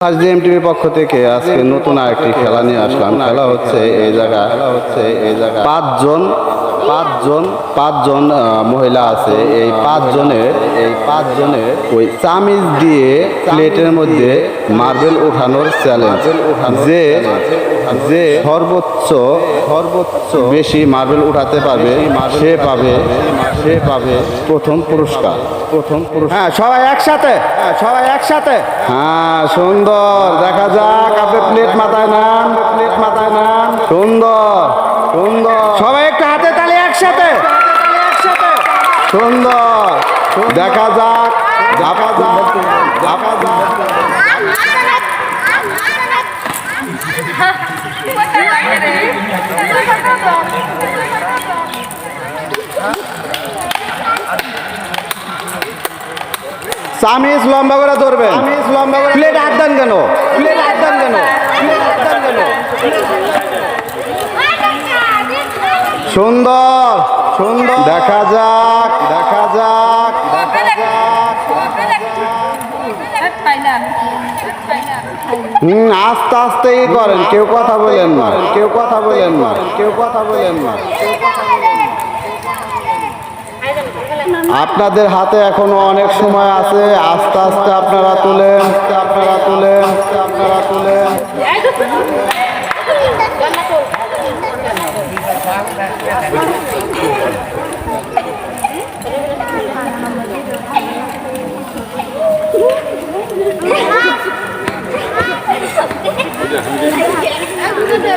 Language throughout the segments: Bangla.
আজডিএম টিভির পক্ষ থেকে আজকে নতুন আরেকটি খেলা নিয়ে আসলাম। খেলা হচ্ছে এই জায়গা হচ্ছে এই জায়গা পাঁচজন পাঁচজন পাঁচজন মহিলা আছে। এই পাঁচজনের এই পাঁচজনের ওই চামিজ দিয়ে প্লেটের মধ্যে মার্বেল ওঠানোর চ্যালেঞ্জ যে যে সর্বোচ্চ সর্বোচ্চ বেশি মার্বেল উঠাতে পারবে সে পাবে সে পাবে প্রথম পুরস্কার। প্রথম পুরস্কার। হ্যাঁ সবাই একসাথে। হ্যাঁ সবাই একসাথে। হ্যাঁ সুন্দর দেখা যাক আপনি প্লেট মাথায় নাম প্লেট মাথায় নাম সুন্দর সুন্দর সবাই একটু হাতে তালি একসাথে। সুন্দর। দেখা যাক দেখা যাক দেখা যাক। চামিজ লম্বা করে ধরবেন। চামিজ লম্বা করে প্লেট হাত দেন কেন? প্লেট হাত দেন কেন প্লেট হাত দেন কেন সুন্দর সুন্দর। দেখা যাক দেখা যাক দেখা যাক হুম আস্তে আস্তেই করেন কেউ কথা বলেন না। কেউ কথা বলেন না কেউ কথা বলেন না। আপনাদের হাতে এখনও অনেক সময় আছে আস্তে আস্তে আপনারা তুলেন আপনারা তুলেন আপনারা তুলেন।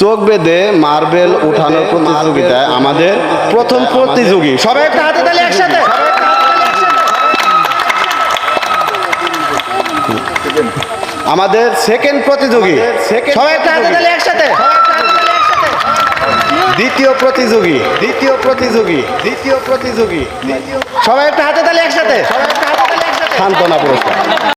চোখ বেঁধে মার্বেল উঠানোর প্রতিযোগিতায় আমাদের প্রথম প্রতিযোগী। সবাই একটু হাতে তালি একসাথে। আমাদের সেকেন্ড প্রতিযোগী। সবাই একটু হাতে তালি একসাথে। দ্বিতীয় প্রতিযোগী। দ্বিতীয় প্রতিযোগী। দ্বিতীয় প্রতিযোগী। সবাই একটু হাতে তালি একসাথে। সান্ত্বনা পুরস্কার।